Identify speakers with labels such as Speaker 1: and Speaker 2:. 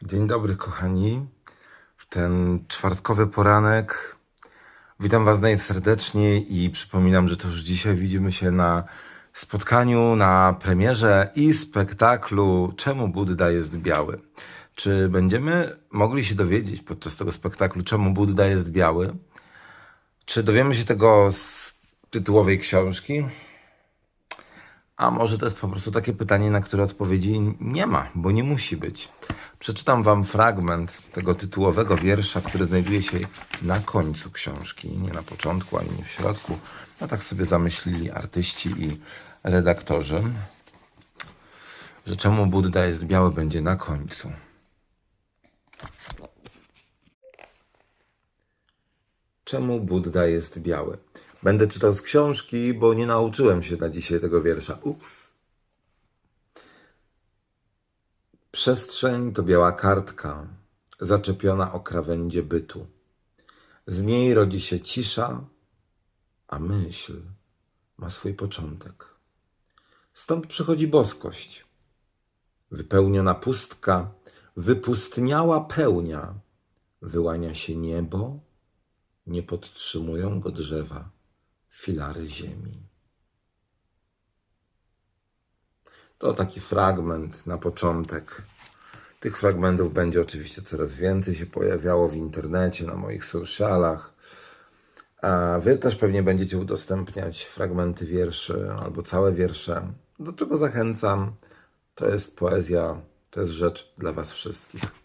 Speaker 1: Dzień dobry, kochani. W ten czwartkowy poranek witam Was najserdeczniej i przypominam, że to już dzisiaj widzimy się na spotkaniu, na premierze i spektaklu Czemu Budda jest biały. Czy będziemy mogli się dowiedzieć podczas tego spektaklu, czemu Budda jest biały? Czy dowiemy się tego z tytułowej książki? A może to jest po prostu takie pytanie, na które odpowiedzi nie ma, bo nie musi być. Przeczytam Wam fragment tego tytułowego wiersza, który znajduje się na końcu książki, nie na początku ani nie w środku. No tak sobie zamyślili artyści i redaktorzy, że czemu Budda jest biały będzie na końcu. Czemu Budda jest biały? Będę czytał z książki, bo nie nauczyłem się na dzisiaj tego wiersza. Ups. Przestrzeń to biała kartka, zaczepiona o krawędzie bytu. Z niej rodzi się cisza, a myśl ma swój początek. Stąd przychodzi boskość. Wypełniona pustka, wypustniała pełnia, wyłania się niebo, nie podtrzymują go drzewa, filary ziemi. To taki fragment na początek. Tych fragmentów będzie oczywiście coraz więcej się pojawiało w internecie, na moich socialach. A wy też pewnie będziecie udostępniać fragmenty wierszy albo całe wiersze. Do czego zachęcam? To jest poezja, to jest rzecz dla Was wszystkich.